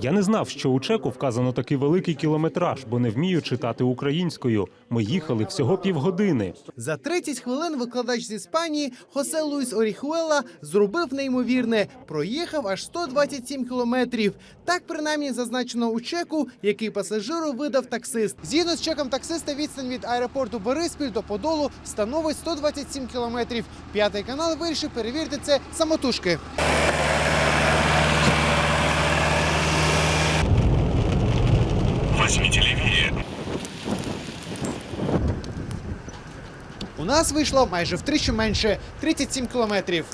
Я не знав, що у чеку вказано такий великий кілометраж, бо не вмію читати українською. Ми їхали всього півгодини. За 30 хвилин викладач з Іспанії Хосе Луїс Оріхуела зробив неймовірне. Проїхав аж 127 кілометрів. Так принаймні зазначено у чеку, який пасажиру видав таксист. Згідно з чеком таксиста, відстань від аеропорту Бориспіль до Подолу становить 127 кілометрів. П'ятий канал вирішив перевірити це самотужки. Возьмите левее. У нас вийшло майже втричі менше 37 кілометрів.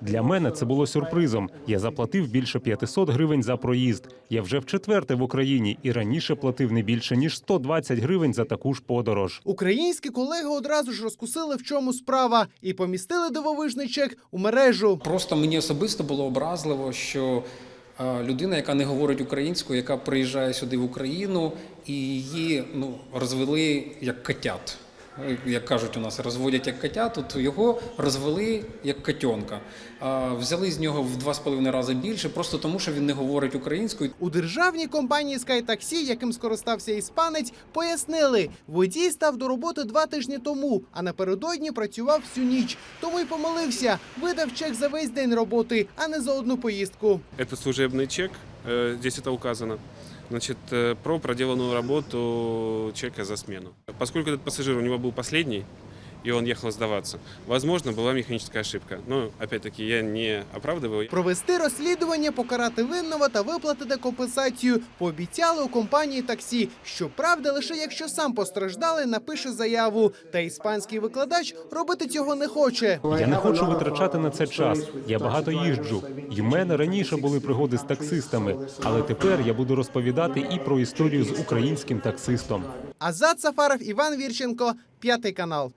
Для мене це було сюрпризом. Я заплатив більше 500 гривень за проїзд. Я вже вчетверте в Україні і раніше платив не більше ніж 120 гривень за таку ж подорож. Українські колеги одразу ж розкусили, в чому справа, і помістили дивовижний чек у мережу. Просто мені особисто було образливо, що людина, яка не говорить українською, яка приїжджає сюди в Україну, і її ну, розвели як котят. Е, Як кажуть у нас, розводять як котят, тут його розвели як котенка. А Взяли з нього в два з половиною рази більше, просто тому, що він не говорить українською. У державній компанії SkyTaxi, яким скористався іспанець, пояснили, водій став до роботи два тижні тому, а напередодні працював всю ніч. Тому й помилився, видав чек за весь день роботи, а не за одну поїздку. Это служебный чек, э, здесь это указано. Значит, э, про проделанную работу чека за смену. Поскольку этот пассажир у него был последний, и он ехал сдаваться, возможно, была механическая ошибка. Но, опять-таки, я не оправдываю. Провести розслідування, покарати винного та виплатити компенсацію. Пообіцяли у компанії таксі. Щоправда, лише якщо сам постраждалий напише заяву. Та іспанський викладач робити цього не хоче. Я не хочу витрачати на це час. Я багато їжджу. І в мене раніше були пригоди з таксистами, але тепер я буду розповідати і про історію з українським таксистом. Азат Сафаров, Іван Вірченко, п'ятий канал.